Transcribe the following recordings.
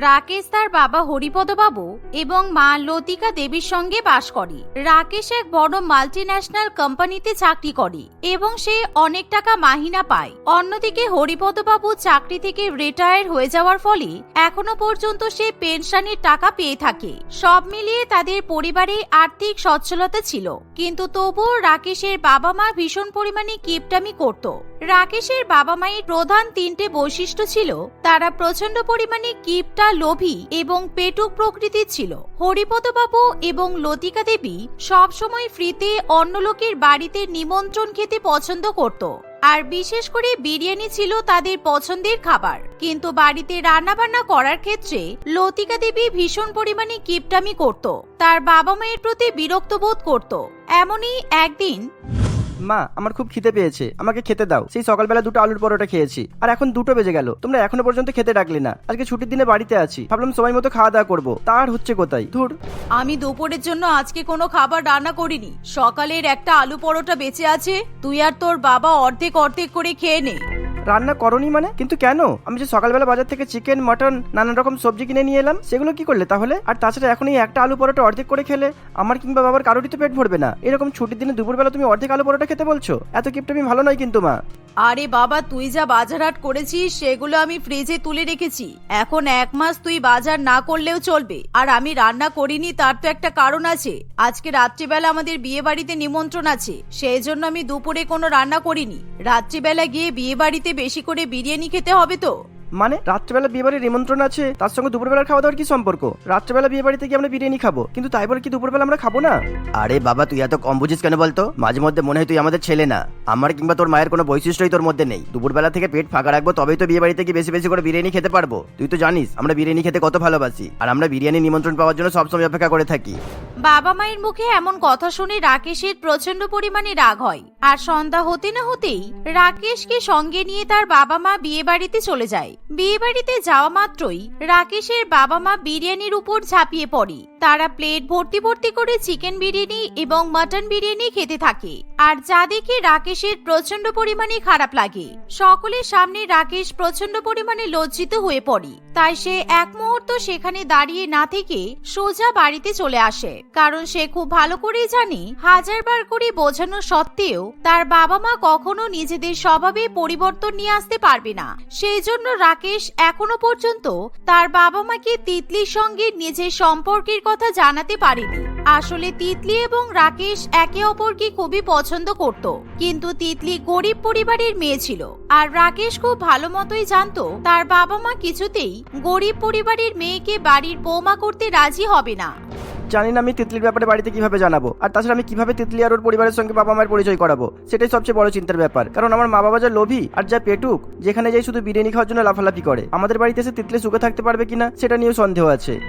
রাকেশ তার বাবা হরিপদবাবু এবং মা লতিকা দেবীর সঙ্গে বাস করে। রাকেশ এক বড় মাল্টি ন্যাশনাল কোম্পানিতে চাকরি করে এবং সে অনেক টাকা মাহিনা পায়। অন্যদিকে হরিপদবাবু চাকরি থেকে রিটায়ার হয়ে যাওয়ার ফলে এখনও পর্যন্ত সে পেনশনের টাকা পেয়ে থাকে। সব মিলিয়ে তাদের পরিবারে আর্থিক সচ্ছলতা ছিল। কিন্তু তবুও রাকেশের বাবা মা ভীষণ পরিমাণে কিপটামি করত। রাকেশের বাবা মায়ের প্রধান তিনটে বৈশিষ্ট্য ছিল, তারা প্রচণ্ড পরিমাণে কিপটা লোভী এবং পেটুক প্রকৃতির ছিল। হরিপদবাবু এবং লতিকা দেবী সবসময় ফ্রিতে অন্য লোকের বাড়িতে নিমন্ত্রণ খেতে পছন্দ করত, আর বিশেষ করে বিরিয়ানি ছিল তাদের পছন্দের খাবার। কিন্তু বাড়িতে রান্নাবান্না করার ক্ষেত্রে লতিকা দেবী ভীষণ পরিমাণে কিপটামি করত, তার বাবা মায়ের প্রতি বিরক্ত বোধ করত। এমনই একদিন মা, আমার খুব খিদে পেয়েছে। আমাকে খেতে দাও। সেই সকালবেলা দুটো আলুর পরোটা খেয়েছি। আর এখন দুটো বেজে গেল। তোমরা এখনও পর্যন্ত খেতে ডাকলে না। আজকে ছুটির দিনে বাড়িতে আছি। ভাবলাম সময় মতো খাওয়া দাওয়া করব। তার হচ্ছে কোথায়? ধুর। আমি দুপুরের জন্য আজকে কোনো খাবার রান্না করিনি। সকালের একটা আলু পরোটা বেঁচে আছে। তুই আর তোর বাবা অর্ধেক অর্ধেক করে খেয়ে নে। রান্না করনি মানে? কিন্তু কেন? আমি যে সকালবেলা বাজার থেকে চিকেন মটন নানান রকম সবজি কিনে নিয়ে এলাম, সেগুলো কি করলে তাহলে? আর তাছাড়া এখন এই একটা আলু পরোটা অর্ধেক করে খেলে, আমার কিংবা বাবার কারোরই তো পেট ভরবে না। এরকম ছুটির দিনে দুপুরবেলা তুমি অর্ধেক আলু পরোটা খেতে বলছো? এত কিপটা আমি ভালো নয় কিন্তু মা। আরে বাবা, তুই যা বাজার হাট করেছিস, সেগুলো আমি ফ্রিজে তুলে রেখেছি। এখন এক মাস তুই বাজার না করলেও চলবে। আর আমি রান্না করিনি, তার তো একটা কারণ আছে। আজকে রাত্রিবেলা আমাদের বিয়ে বাড়িতে নিমন্ত্রণ আছে, সেই জন্য আমি দুপুরে কোনো রান্না করিনি। রাত্রিবেলা গিয়ে বিয়ে বাড়িতে বেশি করে বিরিয়ানি খেতে হবে তো? মানে রাত্রেবেলা বিয়ে বাড়ির নিমন্ত্রণ আছে তার সঙ্গে দুপুরবেলার খাওয়া দাওয়ার কি সম্পর্ক? রাত্রেবেলা বিয়ে বাড়িতে গিয়ে আমরা বিরিয়ানি খাব কিন্তু তাই বলে কি দুপুরবেলা আমরা খাব না? আরে বাবা তুই এত কম বুঝিস কেন বলতো? মাঝে মধ্যে মনে হয় তুই আমাদের ছেলে না। আমার কিংবা তোর মায়ের কোনো বৈশিষ্ট্যই তোর মধ্যে নেই। দুপুরবেলা থেকে পেট ফাঁকা রাখব তবেই তো বিয়ে বাড়িতে গিয়ে বেশি বেশি করে বিরিয়ানি খেতে পারব। তুই তো জানিস আমরা বিরিয়ানি খেতে কত ভালোবাসি আর আমরা বিরিয়ানি নিমন্ত্রণ পাওয়ার জন্য সবসময় অপেক্ষা করে থাকি। বাবা মায়ের মুখে এমন কথা শুনে রাকেশের প্রচণ্ড পরিমাণে রাগ হয় আর সন্ধ্যা হতে না হতেই রাকেশকে সঙ্গে নিয়ে তার বাবা মা বিয়ে বাড়িতে চলে যায়। বিয়ে বাড়িতে যাওয়া মাত্রই রাকেশের বাবা মা বিরিয়ানির উপর ঝাঁপিয়ে পড়ে। তারা প্লেট ভর্তি ভর্তি করে চিকেন বিরিয়ানি এবং মাটন বিরিয়ানি খেতে থাকে। আর যা দেখে রাকেশের প্রচণ্ড পরিমাণে খারাপ লাগে। সকলের সামনে রাকেশ প্রচণ্ড পরিমাণে লজ্জিত হয়ে পড়ে। তাই সে এক মুহূর্ত সেখানে দাঁড়িয়ে না থেকে সোজা বাড়িতে চলে আসে। কারণ সে খুব ভালো করেই জানে, হাজারবার করে বোঝানো সত্ত্বেও তার বাবা মা কখনো নিজেদের স্বভাবে পরিবর্তন নিয়ে আসতে পারবে না। সেই জন্য রাকেশ এখনও পর্যন্ত তার বাবা মাকে তিতলির সঙ্গে নিজের সম্পর্কের কথা জানাতে পারেনি। আসলে তিতলি এবং রাকেশ একে অপরকে খুবই পছন্দ করত, কিন্তু তিতলি গরিব পরিবারের মেয়ে ছিল। আর রাকেশ খুব ভালো মতোই জানত তার বাবা মা কিছুতেই গরিব পরিবারের মেয়েকে বাড়ির বৌমা করতে রাজি হবে না। জানি না আমি তিতলির ব্যাপারে বাড়িতে কীভাবে জানাব। আর তাছাড়া আমি কীভাবে তিতলি আর ওর পরিবারের সঙ্গে বাবা মায়ের পরিচয় করাবো? সেটাই সবচেয়ে বড় চিন্তার ব্যাপার। কারণ আমার মা বাবা যা লোভী আর যা পেটুক, যেখানে যাই শুধু বিরিয়ানি খাওয়ার জন্য লাফালাফি করে। আমাদের বাড়িতে এসে তিতলি সুখে থাকতে পারবে কিনা, সেটা নিয়েও সন্দেহ আছে।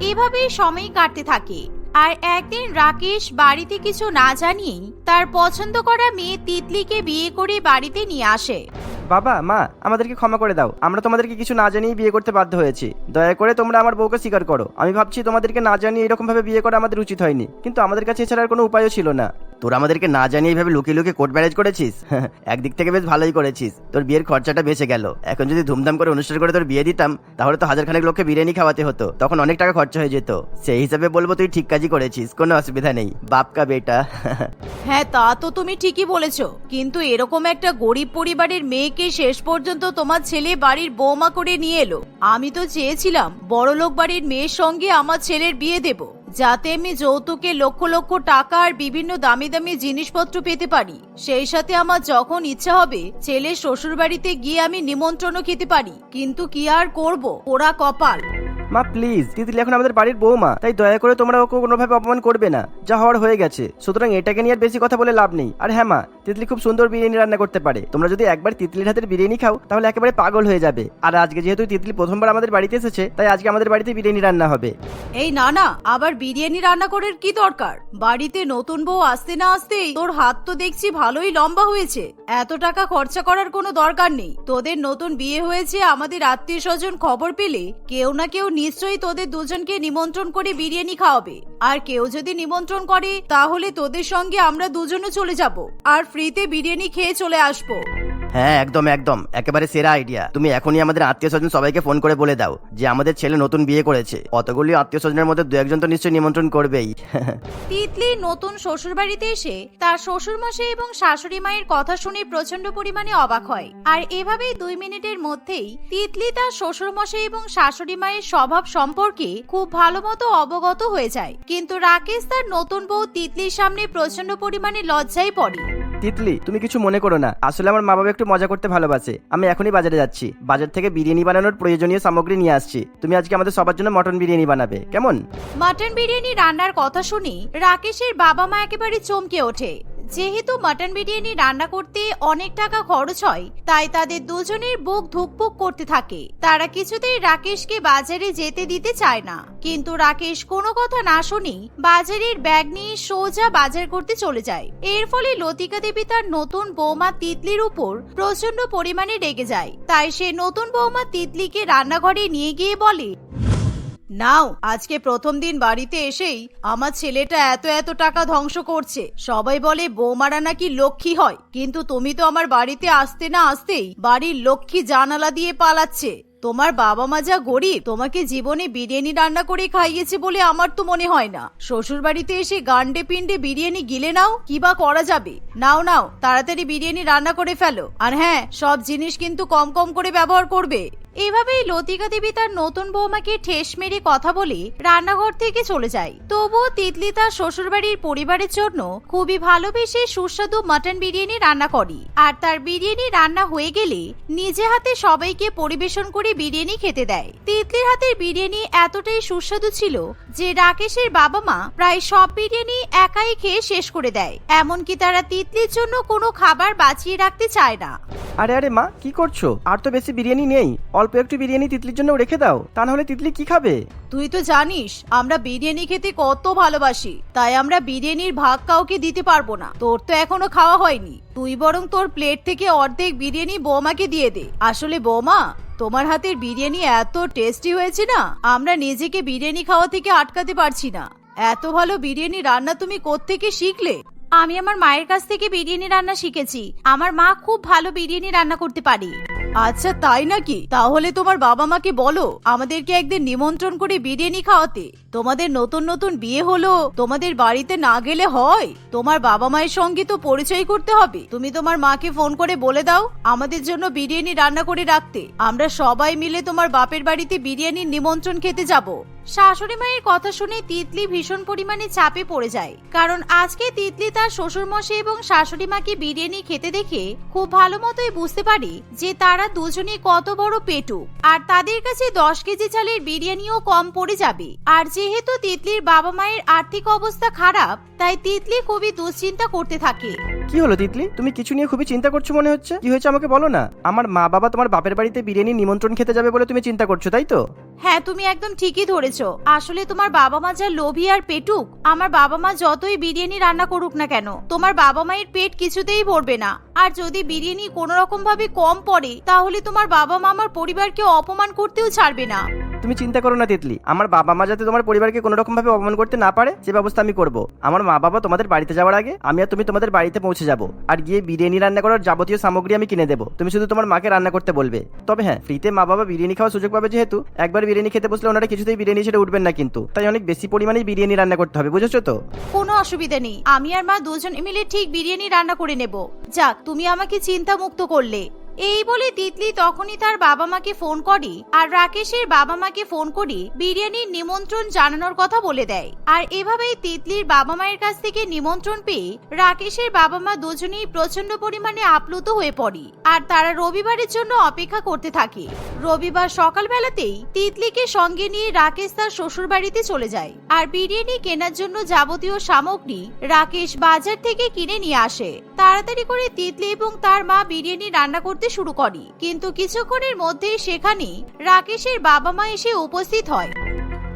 এভাবেই সময় কাটতে থাকে। আর একদিন রাকেশ বাড়িতে কিছু না জানিয়েই তার পছন্দ করা মেয়ে তিতলিকে বিয়ে করে বাড়িতে নিয়ে আসে। বাবা, মা, আমাদেরকে ক্ষমা করে দাও। আমরা তোমাদেরকে কিছু না জানিয়ে বিয়ে করতে বাধ্য হয়েছি। দয়া করে তোমরা আমার বউকে স্বীকার করো। আমি ভাবছি তোমাদেরকে না জানিয়ে এরকম ভাবে বিয়ে করা আমাদের উচিত হয়নি। কিন্তু আমাদের কাছে এছাড়া আর কোনো উপায়ও ছিল না। তোর আমাদেরকে না জানিয়ে এইভাবে লুকিয়ে লুকিয়ে কোর্ট ম্যারেজ করেছিস? একদিক থেকে বেশ ভালোই করেছিস। তোর বিয়ের খরচাটা বেঁচে গেল। এখন যদি ধুমধাম করে অনুষ্ঠান করে তোর বিয়ে দিতাম, তাহলে তো হাজার খানেক লোককে বিরিয়ানি খাওয়াতে হতো। তখন অনেক টাকা খরচা হয়ে যেত। সেই হিসাবে বলব তুই ঠিক কাজই করেছিস, কোনো অসুবিধা নেই। বাপকা বেটা। হ্যাঁ তা তো তুমি ঠিকই বলেছ। কিন্তু এরকম একটা গরিব পরিবারের মেয়েকে শেষ পর্যন্ত তোমার ছেলে বাড়ির বৌমা করে নিয়ে এলো। আমি তো চেয়েছিলাম বড়লোক বাড়ির মেয়ের সঙ্গে আমার ছেলের বিয়ে দেব। যাতে আমি যৌতুকে লক্ষ লক্ষ টাকা আর বিভিন্ন দামি দামি জিনিসপত্র পেতে পারি। সেই সাথে আমার যখন ইচ্ছা হবে ছেলে শ্বশুর বাড়িতে গিয়ে আমি নিমন্ত্রণও খেতে পারি। কিন্তু কি আর করব? ওরা কপাল। মা প্লিজ তিতলি এখন আমাদের বাড়ির বউমা তাই দয়া করে তোমরা ওকে কোনোভাবে অপমান করবে না। যা হওয়ার হয়ে গেছে। সুতরাং এটাকে নিয়ে আর বেশি কথা বলে লাভ নেই। আর হ্যাঁ মা তিতলি খুব সুন্দর বিরিয়ানি রান্না করতে পারে। তোমরা যদি একবার তিতলির হাতের বিরিয়ানি খাও, তাহলে একেবারে পাগল হয়ে যাবে। আর আজকে যেহেতু তিতলি প্রথমবার আমাদের বাড়িতে এসেছে, তাই আজকে আমাদের বাড়িতে বিরিয়ানি রান্না হবে। এই না না, আবার বিরিয়ানি রান্না করার কি দরকার? বাড়িতে নতুন বউ আসতে না আসতেই তোর হাত তো দেখছি ভালোই লম্বা হয়েছে। এত টাকা খরচা করার কোনো দরকার নেই। তোদের নতুন বিয়ে হয়েছে, আমাদের আত্মীয় স্বজন খবর পেলে কেউ না কেউ নিশ্চয়ই তোদের দুজনকে নিমন্ত্রণ করে বিরিয়ানি খাওয়াবে। আর কেউ যদি নিমন্ত্রণ করে, তাহলে তোদের সঙ্গে আমরা দুজনও চলে যাব। আর ফ্রিতে বিরিয়ানি খেয়ে চলে আসব। হ্যাঁ একদম একদম। একেবারে সেরা আইডিয়া তুমি এখনই আমাদের আত্মীয় স্বজন সবাইকে ফোন করে বলে দাও যে আমাদের ছেলে নতুন বিয়ে করেছে। অতগুলি আত্মীয় স্বজনের মধ্যে দু একজন তো নিশ্চয়ই নিমন্ত্রণ করবেই। তিতলি নতুন শ্বশুরবাড়িতে এসে তার শ্বশুরমশাই এবং শাশুড়ি মায়ের কথা শুনে প্রচণ্ড পরিমাণে অবাক হয়। আর এভাবেই দুই মিনিটের মধ্যেই তিতলি তার শ্বশুরমশাই এবং শাশুড়ি মায়ের স্বভাব সম্পর্কে খুব ভালো মতো অবগত হয়ে যায়। কিন্তু রাকেশ তার নতুন বউ তিতলির সামনে প্রচণ্ড পরিমাণে লজ্জায় পড়ে। তিতলি, তুমি কিছু মনে করো না। আসলে আমার মা বাবা একটু মজা করতে ভালোবাসে। আমি এখনই বাজারে যাচ্ছি। বাজার থেকে বিরিয়ানি বানানোর প্রয়োজনীয় সামগ্রী নিয়ে আসছি। তুমি আজকে আমাদের সবার জন্য মটন বিরিয়ানি বানাবে। কেমন? মটন বিরিয়ানি রান্নার কথা শুনি রাকেশের বাবা মা একেবারে চমকে ওঠে। যেহেতু মাটন বিরিয়ানি রান্না করতে অনেক টাকা খরচ হয়, তাই তাদের দুজনের বুক ধুকপুক করতে থাকে। তারা কিছুতেই রাকেশকে বাজারে যেতে দিতে চায় না। কিন্তু রাকেশ কোনো কথা না শুনি বাজারের ব্যাগ নিয়ে সোজা বাজার করতে চলে যায়। এর ফলে লতিকা দেবী তার নতুন বৌমা তিতলির উপর প্রচণ্ড পরিমাণে রেগে যায়। তাই সে নতুন বৌমা তিতলিকে রান্নাঘরে নিয়ে গিয়ে বলে নাও, আজকে প্রথম দিন বাড়িতে এসেই আমার ছেলেটা এত এত টাকা ধ্বংস করছে। সবাই বলে, বৌমারা নাকি লক্ষ্মী হয়। কিন্তু তুমি তো আমার বাড়িতে আসতে না আসতেই বাড়ির লক্ষ্মী জানালা দিয়ে পালাচ্ছে। তোমার বাবা মা যা গরিব, তোমাকে জীবনে বিরিয়ানি রান্না করে খাইয়েছে বলে আমার তো মনে হয় না। শ্বশুর বাড়িতে এসে গান্ডে পিন্ডে বিরিয়ানি গিলে নাও, কি বা করা যাবে? নাও নাও, তাড়াতাড়ি বিরিয়ানি রান্না করে ফেলো। আর হ্যাঁ সব জিনিস কিন্তু কম কম করে ব্যবহার করবে। এভাবেই লতিকা দেবী তার নতুন বৌমাকে ঠেস মেরে কথা বলে রান্নাঘর থেকে চলে যায়। তবুও তিতলি তার শ্বশুরবাড়ির পরিবারের জন্য খুবই ভালোবেসে সুস্বাদু মাটন বিরিয়ানি রান্না করে। আর তার বিরিয়ানি রান্না হয়ে গেলে নিজে হাতে সবাইকে পরিবেশন করে বিরিয়ানি খেতে দেয়। তিতলির হাতের বিরিয়ানি এতটাই সুস্বাদু ছিল যে রাকেশের বাবা মা প্রায় সব বিরিয়ানি একাই খেয়ে শেষ করে দেয়। এমনকি তারা তিতলির জন্য কোনো খাবার বাঁচিয়ে রাখতে চায় না। আরে আরে মা, কি করছ? আর তো বেশি বিরিয়ানি নেই। অল্প একটু বিরিয়ানি তিতলির জন্য রেখে দাও, তা না হলে তিতলি কি খাবে? তুই তো জানিস, আমরা বিরিয়ানি খেতে কত ভালোবাসি, তাই আমরা বিরিয়ানির ভাগ কাউকে দিতে পারব না। তোর তো এখনও খাওয়া হয়নি। তুই বরং তোর প্লেট থেকে অর্ধেক বিরিয়ানি বৌমাকে দিয়ে দে। আসলে বৌমা, তোমার হাতের বিরিয়ানি এত টেস্টি হয়েছে না, আমরা নিজেকে বিরিয়ানি খাওয়া থেকে আটকাতে পারছি না। এত ভালো বিরিয়ানি রান্না তুমি কোত্থেকে শিখলে? আমি আমার মায়ের কাছ থেকে বিরিয়ানি রান্না শিখেছি। আমার মা খুব ভালো বিরিয়ানি রান্না করতে পারে। আচ্ছা তাই নাকি? তাহলে তোমার বাবা মাকে বলো, আমাদেরকে একদিন নিমন্ত্রণ করে বিরিয়ানি খাওয়াতে। তোমাদের নতুন নতুন বিয়ে হলো, তোমাদের বাড়িতে না গেলে হয়। তোমার বাবা মায়ের সঙ্গে তো পরিচয় করতে হবে। তুমি তোমার মাকে ফোন করে বলে দাও আমাদের জন্য বিরিয়ানি রান্না করে রাখতে। আমরা সবাই মিলে তোমার বাপের বাড়িতে বিরিয়ানির নিমন্ত্রণ খেতে যাব। শাশুড়ি মায়ের কথা শুনে তিতলি ভীষণ পরিমাণে চাপে পড়ে যায়। কারণ আজকে তিতলি তার শ্বশুরমশাই এবং শাশুড়ি মাকে বিরিয়ানি খেতে দেখে খুব ভালো মতোই বুঝতে পারে যে তারা দুজনে কত বড় পেটু। আর তাদের কাছে দশ কেজি চালের বিরিয়ানিও কম পড়ে যাবে। আর যেহেতু তিতলির বাবা মায়ের আর্থিক অবস্থা খারাপ তাই তিতলি খুবই দুশ্চিন্তা করতে থাকে। কি হলো তিতলি? তুমি কিছু নিয়ে খুবই চিন্তা করছ মনে হচ্ছে? কি হয়েছে আমাকে বলো না? আমার মা বাবা তোমার বাপের বাড়িতে বিরিয়ানি নিমন্ত্রণ খেতে যাবে বলে তুমি চিন্তা করছ তাই তো? হ্যাঁ তুমি একদম ঠিকই ধরেছো। আসলে তোমার বাবা মা যা লোভী আর পেটুক আমার বাবা মা যতই বিরিয়ানি রান্না করুক না কেন তোমার বাবা মায়ের পেট কিছুতেই ভরবে না। আর যদি বিরিয়ানি কোনো রকম ভাবে কম পড়ে তাহলে তোমার বাবা মা আমার পরিবারকে অপমান করতেও ছাড়বে না। তুমি চিন্তা করো না তিতলি। আমার বাবা মা যাতে তোমার পরিবারকে কোনো রকম ভাবে অপমান করতে না পারে সে ব্যবস্থা আমি করব। আমার মা বাবা তোমাদের বাড়িতে যাওয়ার আগে আমি আর তুমি তোমাদের বাড়িতে পৌঁছে যাব। আর গিয়ে বিরিয়ানি রান্না করার যাবতীয় সামগ্রী আমি কিনে দেবো। তুমি শুধু তোমার মাকে রান্না করতে বলবে। তবে হ্যাঁ ফ্রিতে মা বাবা বিরিয়ানি খাওয়ার সুযোগ পাবে যেহেতু। একবার বিরিয়ানি খেতে বসলে ওনারা কিছুতেই বিরিয়ানি ছেড়ে উঠবেন না কিন্তু। তাই অনেক বেশি পরিমাণে বিরিয়ানি রান্না করতে হবে, বুঝেছ তো? কোনো অসুবিধা নেই। আমি আর মা দুজন মিলে ঠিক বিরিয়ানি রান্না করে নেব। যাক, তুমি আমাকে চিন্তা মুক্ত করলে। এই বলে তিতলি তখনই তার বাবা মাকে ফোন করে আর রাকেশের বাবা মাকে ফোন করে বিরিয়ানির নিমন্ত্রণ জানানোর কথা বলে দেয়। আর এভাবেই তিতলির বাবা মায়ের কাছ থেকে নিমন্ত্রণ পেয়ে রাকেশের বাবা মা দুজনেই প্রচণ্ড পরিমাণে আপ্লুত হয়ে পড়ে আর তারা রবিবারের জন্য অপেক্ষা করতে থাকে। রবিবার সকালবেলাতেই তিতলিকে সঙ্গে নিয়ে রাকেশ তার শ্বশুর বাড়িতে চলে যায় আর বিরিয়ানি কেনার জন্য যাবতীয় সামগ্রী রাকেশ বাজার থেকে কিনে নিয়ে আসে। তাড়াতাড়ি করে তিতলি এবং তার মা বিরিয়ানি রান্না করতে শুরু করে। কিন্তু কিছুক্ষণের মধ্যেই সেখানে রাকেশের বাবা মা এসে উপস্থিত হয়।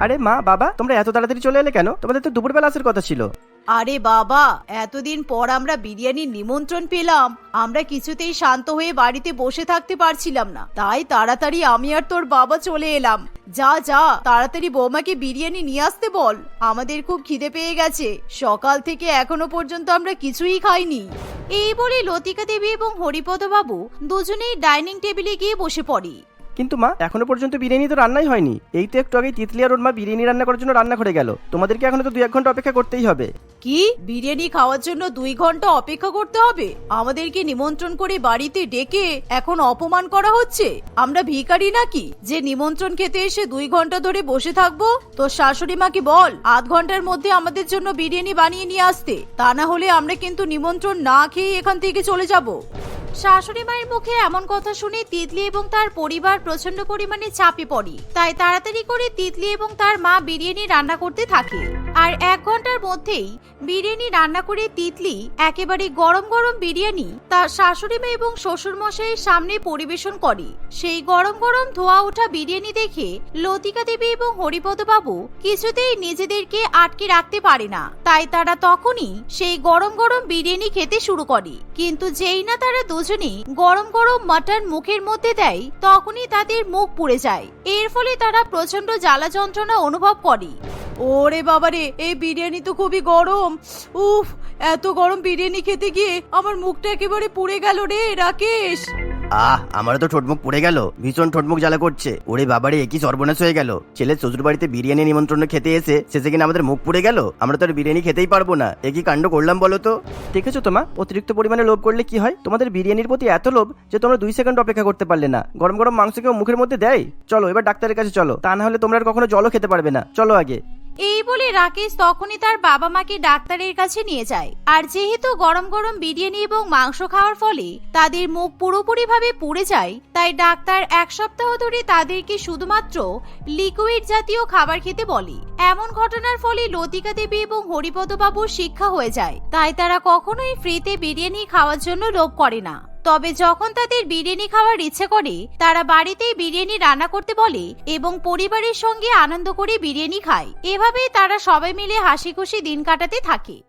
আরে মা বাবা তোমরা এত তাড়াতাড়ি চলে এলে কেন? তোমাদের তো দুপুরবেলা আসার কথা ছিল। আরে বাবা এতদিন পর আমরা বিরিয়ানির নিমন্ত্রণ পেলাম। আমরা কিছুতেই শান্ত হয়ে বাড়িতে বসে থাকতে পারছিলাম না। তাই তাড়াতাড়ি আমি আর তোর বাবা চলে এলাম। যা যা তাড়াতাড়ি বৌমাকে বিরিয়ানি নিয়ে আসতে বল। আমাদের খুব খিদে পেয়ে গেছে। সকাল থেকে এখনও পর্যন্ত আমরা কিছুই খাইনি। এই বলে লতিকা দেবী এবং হরিপদ বাবু দুজনেই ডাইনিং টেবিলে গিয়ে বসে পড়ে। কিন্তু মা, এখনও পর্যন্ত বিরিয়ানি তো রান্নাই হয়নি। এই তো একটু আগে তিতলি আর ওর মা বিরিয়ানি রান্না করার জন্য রান্না করে গেল। তোমাদেরকে এখনও তো দুই এক ঘণ্টা অপেক্ষা করতেই হবে। কি? বিরিয়ানি খাওয়ার জন্য দুই ঘণ্টা অপেক্ষা করতে হবে? আমাদেরকে নিমন্ত্রণ করে বাড়িতে ডেকে এখন অপমান করা হচ্ছে? আমরা ভিখারি নাকি? যে নিমন্ত্রণ খেতে এসে দুই ঘণ্টা ধরে বসে থাকব? তোর শাশুড়ি মাকে বল, আধ ঘণ্টার মধ্যে আমাদের জন্য বিরিয়ানি বানিয়ে নিয়ে আসতে? তা না হলে আমরা কিন্তু নিমন্ত্রণ না খেয়ে এখান থেকে চলে যাব। শাশুড়ি মায়ের মুখে এমন কথা শুনে তিতলি এবং তার পরিবার প্রচণ্ড পরিমাণে চাপে পড়ে। তাই তাড়াতাড়ি করে তিতলি এবং তার মা বিরিয়ানি রান্না করতে থাকে। আর এক ঘণ্টার মধ্যেই বিরিয়ানি রান্না করে তিতলি একেবারে গরম গরম বিরিয়ানি তার শাশুড়ি মা এবং শ্বশুর মশাইয়ের সামনে পরিবেশন করে। সেই গরম গরম ধোয়া ওঠা বিরিয়ানি দেখে লতিকা দেবী এবং হরিপদ বাবু কিছুতেই নিজেদেরকে আটকে রাখতে পারে না। তাই তারা তখনই সেই গরম গরম বিরিয়ানি খেতে শুরু করে। কিন্তু যেই না তারা দুজনেই গরম গরম মাটন মুখের মধ্যে দেয়, তখনই তাদের মুখ পুড়ে যায়। এর ফলে তারা প্রচণ্ড জ্বালা যন্ত্রণা অনুভব করে। ওরে বাবারে, এই বিরিয়ানি তো খুবই গরম। উফ, এত গরম বিরিয়ানি খেতে গিয়ে আমার মুখটা একেবারে পুড়ে গেল রে, রাকেশ। আহ, আমারও তো ঠোঁটমুখ পড়ে গেল। ভীষণ ঠোঁটমুখ জ্বালা করছে। ওরে বাবারে একই সর্বনাশ হয়ে গেল? ছেলে শ্বশুর বাড়িতে বিরিয়ানি নিমন্ত্রণ খেতে এসে শেষে কিনা আমাদের মুখ পুড়ে গেল? আমরা তো আর বিরিয়ানি খেতেই পারব না। একই কাণ্ড করলাম বলো তো? দেখেছ তোমা অতিরিক্ত পরিমাণে লোভ করলে কি হয়? তোমাদের বিরিয়ানির প্রতি এত লোভ যে তোমরা দুই সেকেন্ড অপেক্ষা করতে পারলে না। গরম গরম মাংস কেউ মুখের মধ্যে দেয়? চলো, এবার ডাক্তারের কাছে চলো। তা না হলে তোমরা আর কখনো জলও খেতে পারবে না। চলো আগে। এই বলে রাকেশ তখনই তার বাবা মাকে ডাক্তারের কাছে নিয়ে যায়। আর যেহেতু গরম গরম বিরিয়ানি এবং মাংস খাওয়ার ফলে তাদের মুখ পুরোপুরিভাবে পুড়ে যায়, তাই ডাক্তার এক সপ্তাহ ধরে তাদেরকে শুধুমাত্র লিকুইড জাতীয় খাবার খেতে বলে। এমন ঘটনার ফলে লতিকা দেবী এবং হরিপদ বাবুর শিক্ষা হয়ে যায়, তাই তারা কখনোই ফ্রিতে বিরিয়ানি খাওয়ার জন্য লোভ করে না। তবে যখন তাদের বিরিয়ানি খাওয়ার ইচ্ছে করে, তারা বাড়িতেই বিরিয়ানি রান্না করতে বলে এবং পরিবারের সঙ্গে আনন্দ করে বিরিয়ানি খায়। এভাবেই তারা সবাই মিলে হাসি খুশি দিন কাটাতে থাকে।